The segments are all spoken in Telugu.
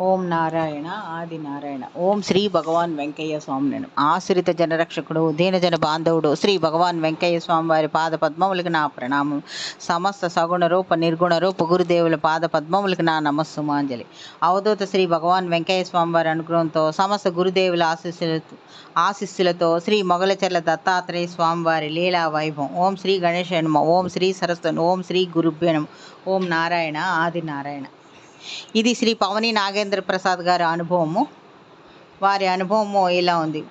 ఓం నారాయణ ఆది నారాయణ. ఓం శ్రీ భగవాన్ వెంకయ్య స్వామి ఆశ్రిత జనరక్షకుడు దీనజన బాంధవుడు శ్రీ భగవాన్ వెంకయ్య స్వామి వారి పాద పద్మములకు నా ప్రణామం. సమస్త సగుణ రూప నిర్గుణ రూప గురుదేవుల పాద పద్మములకు నా నమస్సుమాంజలి. అవధూత శ్రీ భగవాన్ వెంకయ్య స్వామి వారి అనుగ్రహంతో సమస్త గురుదేవుల ఆశీస్సులతో ఆశీస్సులతో శ్రీ మొగలచెర్ల దత్తాత్రేయ స్వామివారి లీలా వైభవం. ఓం శ్రీ గణేశ నమ. ఓం శ్రీ సరస్వతి ఓం శ్రీ గురుభ్యనం ఓం నారాయణ ఆది నారాయణ. ఇది శ్రీ పవని నాగేంద్ర ప్రసాద్ గారి అనుభవము. వారి అనుభవము ఇలా ఉంది.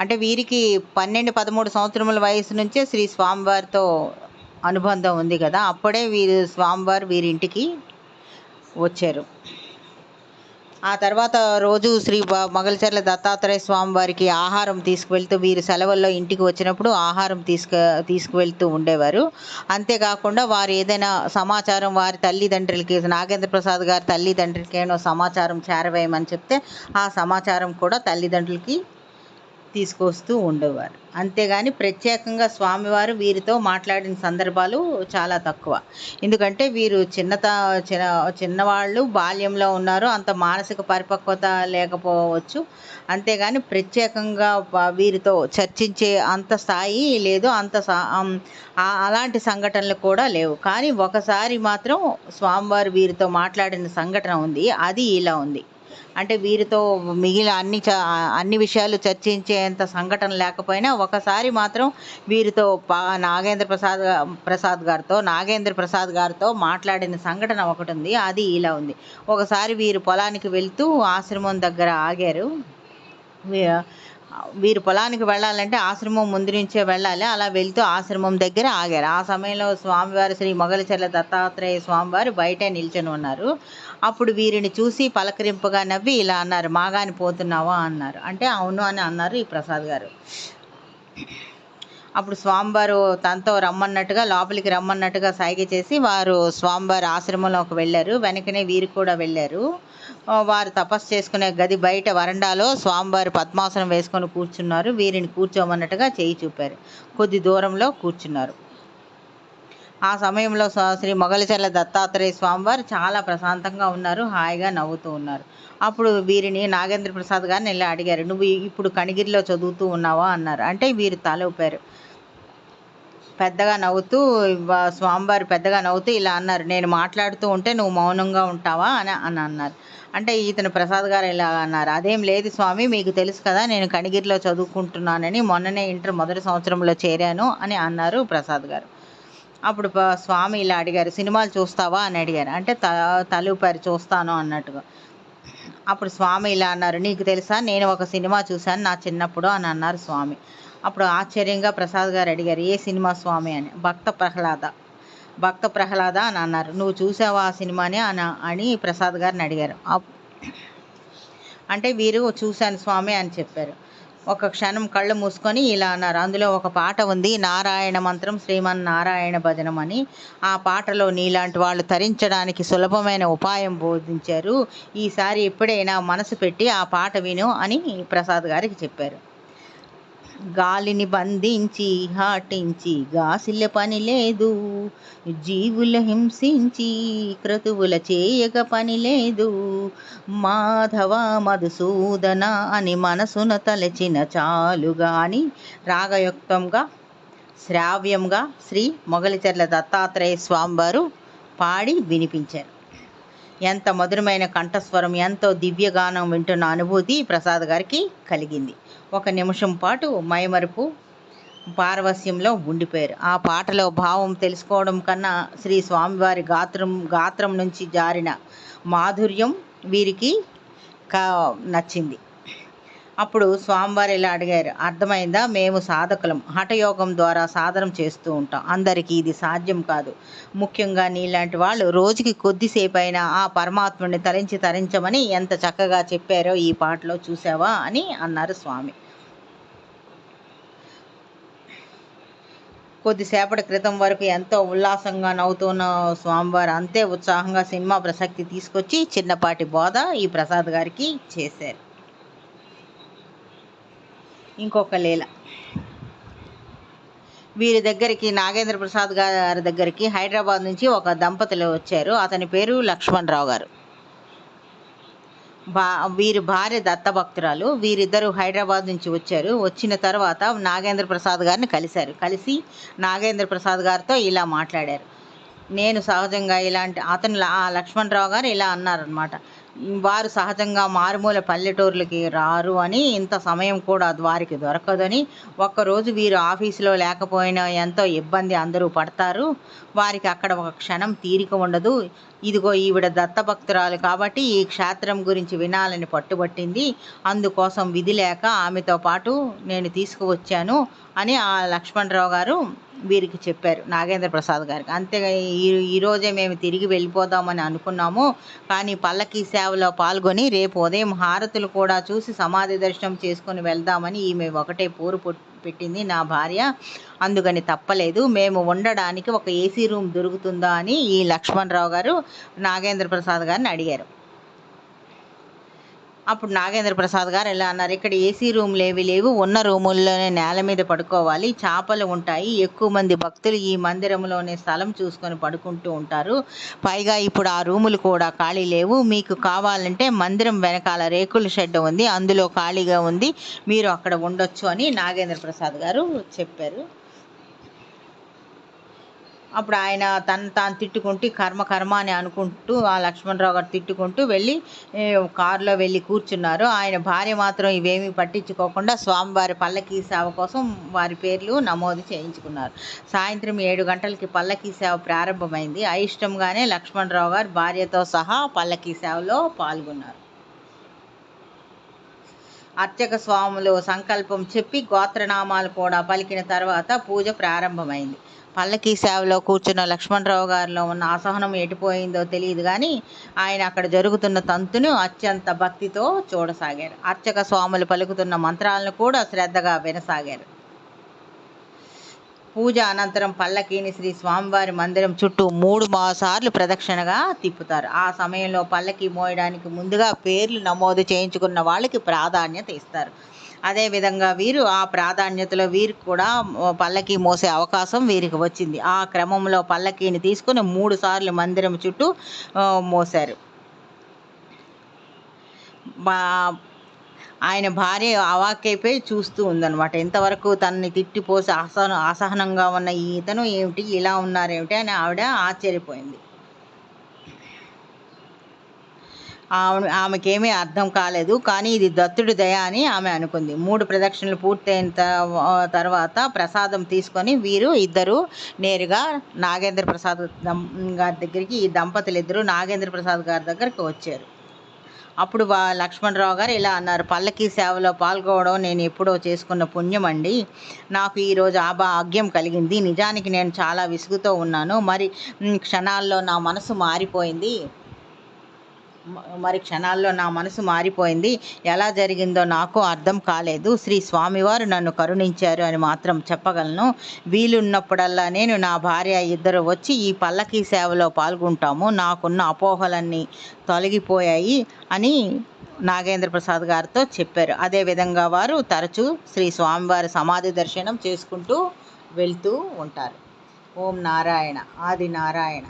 అంటే వీరికి పన్నెండు పదమూడు సంవత్సరముల వయసు నుంచే శ్రీ స్వామివారితో అనుబంధం ఉంది కదా. అప్పుడే వీరు స్వామివారు వీరింటికి వచ్చారు. ఆ తర్వాత రోజు శ్రీ బ- దత్తాత్రేయ స్వామి వారికి ఆహారం తీసుకువెళ్తూ వీరు సెలవుల్లో ఇంటికి వచ్చినప్పుడు ఆహారం తీసుకు తీసుకువెళ్తూ ఉండేవారు. అంతేకాకుండా వారు ఏదైనా సమాచారం వారి తల్లిదండ్రులకి నాగేంద్ర ప్రసాద్ గారి తల్లిదండ్రులకి ఏమైనా సమాచారం చేరవేయమని చెప్తే ఆ సమాచారం కూడా తల్లిదండ్రులకి తీసుకొస్తూ ఉండేవారు. అంతేగాని ప్రత్యేకంగా స్వామివారు వీరితో మాట్లాడిన సందర్భాలు చాలా తక్కువ. ఎందుకంటే వీరు చిన్నత చిన్న చిన్నవాళ్ళు బాల్యంలో ఉన్నారు. అంత మానసిక పరిపక్వత లేకపోవచ్చు. అంతేగాని ప్రత్యేకంగా వీరితో చర్చించే అంత స్థాయి లేదు. అంత అలాంటి సంఘటనలు కూడా లేవు. కానీ ఒకసారి మాత్రం స్వామివారు వీరితో మాట్లాడిన సంఘటన ఉంది. అది ఇలా ఉంది. అంటే వీరితో మిగిలిన అన్ని చ- అన్ని విషయాలు చర్చించేంత సంఘటన లేకపోయినా ఒకసారి మాత్రం వీరితో పా నాగేంద్ర ప్రసాద్ ప్రసాద్ గారితో నాగేంద్ర ప్రసాద్ గారితో మాట్లాడిన సంఘటన ఒకటి ఉంది. అది ఇలా ఉంది. ఒకసారి వీరు పొలానికి వెళ్తూ ఆశ్రమం దగ్గర ఆగారు. వీరు పొలానికి వెళ్ళాలంటే ఆశ్రమం ముందు నుంచే వెళ్ళాలి. అలా వెళ్తూ ఆశ్రమం దగ్గర ఆగారు. ఆ సమయంలో స్వామివారు శ్రీ మొగలచెర్ల దత్తాత్రేయ స్వామివారు బయట నిల్చొని ఉన్నారు. అప్పుడు వీరిని చూసి పలకరింపుగా నవ్వి ఇలా అన్నారు మాగాని పోతున్నావా? అన్నారు. అంటే అవును అని అన్నారు ఈ ప్రసాద్ గారు. అప్పుడు స్వామివారు తనతో రమ్మన్నట్టుగా లోపలికి రమ్మన్నట్టుగా సైగ చేసి వారు స్వామివారి ఆశ్రమంలోకి వెళ్ళారు. వెనకనే వీరు కూడా వెళ్ళారు. వారు తపస్సు చేసుకునే గది బయట వరండాలో స్వామివారు పద్మాసనం వేసుకొని కూర్చున్నారు. వీరిని కూర్చోమన్నట్టుగా చేయి చూపారు. కొద్ది దూరంలో కూర్చున్నారు. ఆ సమయంలో శ్రీ మొగలచెర్ల దత్తాత్రేయ స్వామివారు చాలా ప్రశాంతంగా ఉన్నారు హాయిగా నవ్వుతూ ఉన్నారు. అప్పుడు వీరిని నాగేంద్ర ప్రసాద్ గారిని ఇలా అడిగారు నువ్వు ఇప్పుడు కణిగిరిలో చదువుతూ ఉన్నావా? అన్నారు. అంటే వీరు తల ఊపారు. పెద్దగా నవ్వుతూ స్వామివారు పెద్దగా నవ్వుతూ ఇలా అన్నారు. నేను మాట్లాడుతూ ఉంటే నువ్వు మౌనంగా ఉంటావా? అని అని అన్నారు. అంటే ఇతను ప్రసాద్ గారు ఇలా అన్నారు అదేం లేదు స్వామి మీకు తెలుసు కదా నేను కణిగిరిలో చదువుకుంటున్నానని మొన్ననే ఇంటర్ మొదటి సంవత్సరంలో చేరాను అని అన్నారు ప్రసాద్ గారు. అప్పుడు స్వామి ఇలా అడిగారు సినిమాలు చూస్తావా? అని అడిగారు. అంటే త తలూపారు చూస్తాను అన్నట్టుగా. అప్పుడు స్వామి ఇలా అన్నారు నీకు తెలుసా నేను ఒక సినిమా చూశాను నా చిన్నప్పుడు అని అన్నారు స్వామి. అప్పుడు ఆశ్చర్యంగా ప్రసాద్ గారు అడిగారు ఏ సినిమా స్వామి? అని. భక్త ప్రహ్లాద భక్త ప్రహ్లాద అని అన్నారు. నువ్వు చూసావా ఆ సినిమాని? అని అని ప్రసాద్ గారిని అడిగారు. అప్- అంటే వీరు చూశాను స్వామి అని చెప్పారు. ఒక క్షణం కళ్ళు మూసుకొని ఇలా అన్నారు. అందులో ఒక పాట ఉంది నారాయణ మంత్రం శ్రీమన్ నారాయణ భజనం అని. ఆ పాటలో నీలాంటి వాళ్ళు తరించడానికి సులభమైన ఉపాయం బోధించారు. ఈసారి ఎప్పుడైనా మనసు పెట్టి ఆ పాట విను అని ప్రసాద్ గారికి చెప్పారు. గాలిని బంధించి హాటించి గాసిల్ల పని లేదు. జీవుల హింసించి క్రతువుల చేయక పని లేదు. మాధవ మధుసూదన అని మనసున తలచిన చాలుగా అని రాగయుక్తంగా శ్రావ్యంగా శ్రీ మొగలిచెర్ల దత్తాత్రేయ స్వామివారు పాడి వినిపించారు. ఎంత మధురమైన కంఠస్వరం ఎంతో దివ్యగానం వింటున్న అనుభూతి ప్రసాద్ గారికి కలిగింది. ఒక నిమిషం పాటు మైమరుపు పారవస్యంలో ఉండిపోయారు. ఆ పాటలో భావం తెలుసుకోవడం కన్నా శ్రీ స్వామివారి గాత్రం గాత్రం నుంచి జారిన మాధుర్యం వీరికి కా నచ్చింది. అప్పుడు స్వామివారు ఇలా అడిగారు అర్థమైందా? మేము సాధకులం. హఠయోగం ద్వారా సాధనం చేస్తూ ఉంటాం. అందరికీ ఇది సాధ్యం కాదు. ముఖ్యంగా నీలాంటి వాళ్ళు రోజుకి కొద్దిసేపు అయినా ఆ పరమాత్మని తరించి తరించమని ఎంత చక్కగా చెప్పారో ఈ పాటలో చూసావా అని అన్నారు స్వామి. కొద్దిసేపటి క్రితం వరకు ఎంతో ఉల్లాసంగా నవ్వుతున్న స్వామివారు అంతే ఉత్సాహంగా సినిమా ప్రసక్తి తీసుకొచ్చి చిన్నపాటి బోధ ఈ ప్రసాద్ గారికి చేశారు. ఇంకొక లీల. వీరి దగ్గరికి నాగేంద్ర ప్రసాద్ గారి దగ్గరికి హైదరాబాద్ నుంచి ఒక దంపతులు వచ్చారు. అతని పేరు లక్ష్మణ్ రావు గారు. బా వీరి భార్య దత్తభక్తురాలు. వీరిద్దరూ హైదరాబాద్ నుంచి వచ్చారు. వచ్చిన తర్వాత నాగేంద్ర ప్రసాద్ గారిని కలిశారు. కలిసి నాగేంద్ర ప్రసాద్ గారితో ఇలా మాట్లాడారు. నేను సహజంగా ఇలాంటి అతను ఆ లక్ష్మణరావు గారు ఇలా అన్నారనమాట వారు సహజంగా మారుమూల పల్లెటూర్లకి రారు అని ఇంత సమయం కూడా వారికి దొరకదని. ఒక్కరోజు వీరు ఆఫీసులో లేకపోయినా ఎంతో ఇబ్బంది అందరూ పడతారు. వారికి అక్కడ ఒక క్షణం తీరిక ఉండదు. ఇదిగో ఈవిడ దత్తభక్తురాలు కాబట్టి ఈ క్షేత్రం గురించి వినాలని పట్టుబట్టింది. అందుకోసం విధి లేక ఆమెతో పాటు నేను తీసుకువచ్చాను అని ఆ లక్ష్మణరావు గారు వీరికి చెప్పారు నాగేంద్ర ప్రసాద్ గారికి. అంతేగా ఈ ఈరోజే మేము తిరిగి వెళ్ళిపోదామని అనుకున్నాము. కానీ పల్లకి సేవలో పాల్గొని రేపు ఉదయం హారతులు కూడా చూసి సమాధి దర్శనం చేసుకొని వెళ్దామని ఈమె ఒకటే పోరు పెట్టింది నా భార్య. అందుకని తప్పలేదు. మేము ఉండడానికి ఒక ఏసీ రూమ్ దొరుకుతుందా అని ఈ లక్ష్మణరావు గారు నాగేంద్ర ప్రసాద్ గారిని అడిగారు. అప్పుడు నాగేంద్ర ప్రసాద్ గారు ఎలా అన్నారు ఇక్కడ ఏసీ రూమ్లు ఏవి లేవు ఉన్న రూముల్లోనే నేల మీద పడుకోవాలి చేపలు ఉంటాయి ఎక్కువ మంది భక్తులు ఈ మందిరంలోనే స్థలం చూసుకొని పడుకుంటూ ఉంటారు. పైగా ఇప్పుడు ఆ రూములు కూడా ఖాళీ లేవు మీకు కావాలంటే మందిరం వెనకాల రేకుల షెడ్ ఉంది అందులో ఖాళీగా ఉంది మీరు అక్కడ ఉండొచ్చు అని నాగేంద్ర ప్రసాద్ గారు చెప్పారు. అప్పుడు ఆయన తను తాను తిట్టుకుంటూ కర్మ కర్మ అని అనుకుంటూ ఆ లక్ష్మణరావు గారు తిట్టుకుంటూ వెళ్ళి కారులో వెళ్ళి కూర్చున్నారు. ఆయన భార్య మాత్రం ఇవేమీ పట్టించుకోకుండా స్వామివారి పల్లకీ సేవ కోసం వారి పేర్లు నమోదు చేయించుకున్నారు. సాయంత్రం ఏడు గంటలకి పల్లకీ సేవ ప్రారంభమైంది. అయిష్టంగానే లక్ష్మణరావు గారు భార్యతో సహా పల్లకీ సేవలో పాల్గొన్నారు. అర్చక స్వాములు సంకల్పం చెప్పి గోత్రనామాలు కూడా పలికిన తర్వాత పూజ ప్రారంభమైంది. పల్లకీ సేవలో కూర్చున్న లక్ష్మణరావు గారిలో ఉన్న అసహనం ఎటుపోయిందో తెలియదు కానీ ఆయన అక్కడ జరుగుతున్న తంతును అత్యంత భక్తితో చూడసాగారు. అర్చక స్వాములు పలుకుతున్న మంత్రాలను కూడా శ్రద్ధగా వినసాగారు. పూజ అనంతరం పల్లకీని శ్రీ స్వామివారి మందిరం చుట్టూ మూడు సార్లు ప్రదక్షిణగా తిప్పుతారు. ఆ సమయంలో పల్లకి మోయడానికి ముందుగా పేర్లు నమోదు చేయించుకున్న వాళ్ళకి ప్రాధాన్యత ఇస్తారు. అదేవిధంగా వీరు ఆ ప్రాధాన్యతలో వీరికి కూడా పల్లకి మోసే అవకాశం వీరికి వచ్చింది. ఆ క్రమంలో పల్లకీని తీసుకుని మూడు సార్లు మందిరం చుట్టూ మోశారు. ఆయన భార్య అవాక్కైపోయి చూస్తూ ఉందన్నమాట. ఇంతవరకు తనని తిట్టిపోసి అసహన అసహనంగా ఉన్న ఈ ఇతను ఏమిటి? ఇలా ఉన్నారేమిటి అని ఆవిడ ఆశ్చర్యపోయింది. ఆమె ఆమెకేమీ అర్థం కాలేదు కానీ ఇది దత్తుడి దయ అని ఆమె అనుకుంది. మూడు ప్రదక్షిణలు పూర్తయిన తర్వాత ప్రసాదం తీసుకొని వీరు ఇద్దరు నేరుగా నాగేంద్ర ప్రసాద్ దం గారి దగ్గరికి ఈ దంపతులు ఇద్దరు నాగేంద్ర ప్రసాద్ గారి దగ్గరికి వచ్చారు. అప్పుడు వా లక్ష్మణరావు గారు ఇలా అన్నారు పల్లకి సేవలో పాల్గొనడం నేను ఎప్పుడో చేసుకున్న పుణ్యం అండి. నాకు ఈరోజు ఆ భాగ్యం కలిగింది. నిజానికి నేను చాలా విసుగుతో ఉన్నాను. మరి క్షణాల్లో నా మనసు మారిపోయింది. మరి క్షణాల్లో నా మనసు మారిపోయింది. ఎలా జరిగిందో నాకు అర్థం కాలేదు. శ్రీ స్వామివారు నన్ను కరుణించారు అని మాత్రం చెప్పగలను. వీలున్నప్పుడల్లా నేను నా భార్య ఇద్దరు వచ్చి ఈ పల్లకీ సేవలో పాల్గొంటాము. నాకున్న అపోహలన్నీ తొలగిపోయాయి అని నాగేంద్ర ప్రసాద్ గారితో చెప్పారు. అదేవిధంగా వారు తరచూ శ్రీ స్వామివారి సమాధి దర్శనం చేసుకుంటూ వెళ్తూ ఉంటారు. ఓం నారాయణ ఆది నారాయణ.